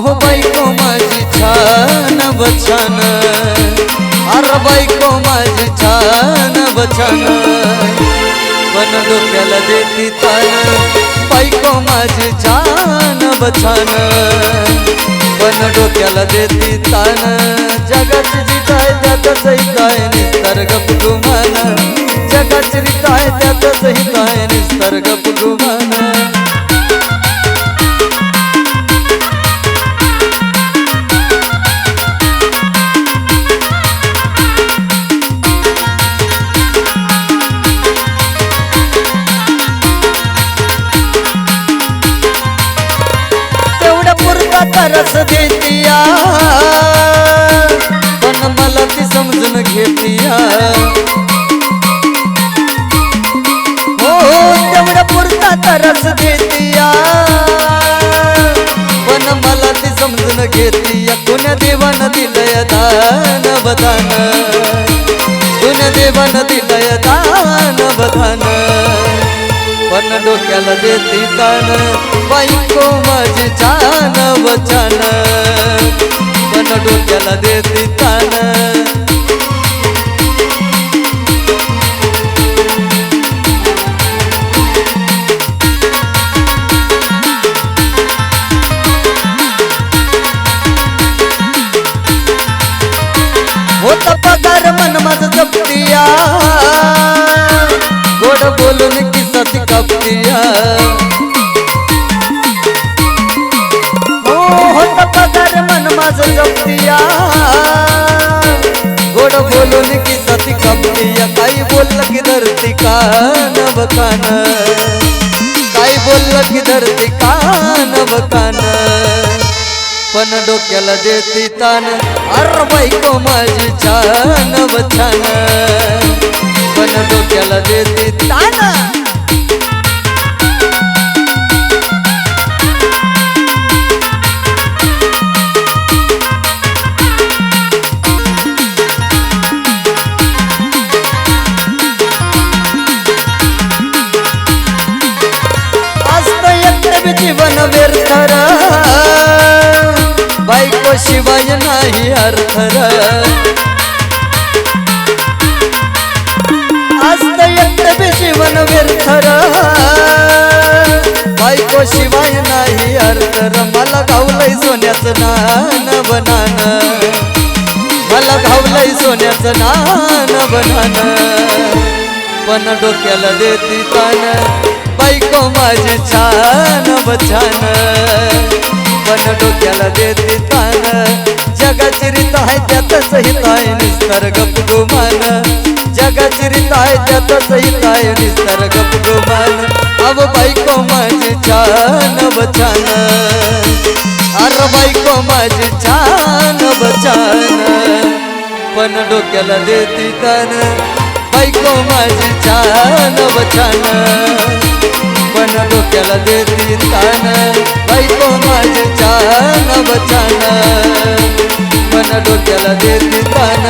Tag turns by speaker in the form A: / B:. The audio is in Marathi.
A: अहो बायको माझी छान बछान अरे बायको माझी छान बछान पण डोक्याला देती तान बायको माझी छान बछान पण डोक्याला देती तान जगाची जिताय आहे त्यातच हित निसर्ग कुटुंबान. जगाची जिताय आहे त्यातच हित निसर्ग कुटुंबान. पुरता देतिया. पण मला ती समजून घेतिया. हो, हो तेवढ्या पुरता तरस देतिया. पण मला ती समजून घेतिया. कुण्या देवानं दिलय दान बदान कुण्या देवानं दिलय दान बदान पण डोक्याला देती तान बाईको माझी चा वचन पण डोक्याला देते तान. गोड बोलून किसत कापतिया काही बोललं की धरती कान बकान काही बोललं की धरती कान बकान पण डोक्याला देती तान. अर बायको माझी छान बछान पण डोक्याला देती तान. जीवन व्यर्थर बायको शिवाय नाही अर्थर असत एकटे जीवन व्यर्थर बायको शिवाय नाही अर्थर मला गावलंय सोन्याचं नान बनान मला गावलंय सोन्याचं नान बनान पण डोक्याला देती तान बायको माझी छान बछान. पण डोक्याला देते तान जगाची रीत आहे त्यातच हित आहे निसर्ग पुगुमान जगाची रीत आहे त्यातच हित आहे निसर्ग पुगुमान अव बायको माझी छान बछान. अर बायको माझी छान बछान. पण डोक्याला देते तान बायको माझी छान बछान. पण डोक्याला देती तान बायको माझी छान बचान पण डोक्याला देती तान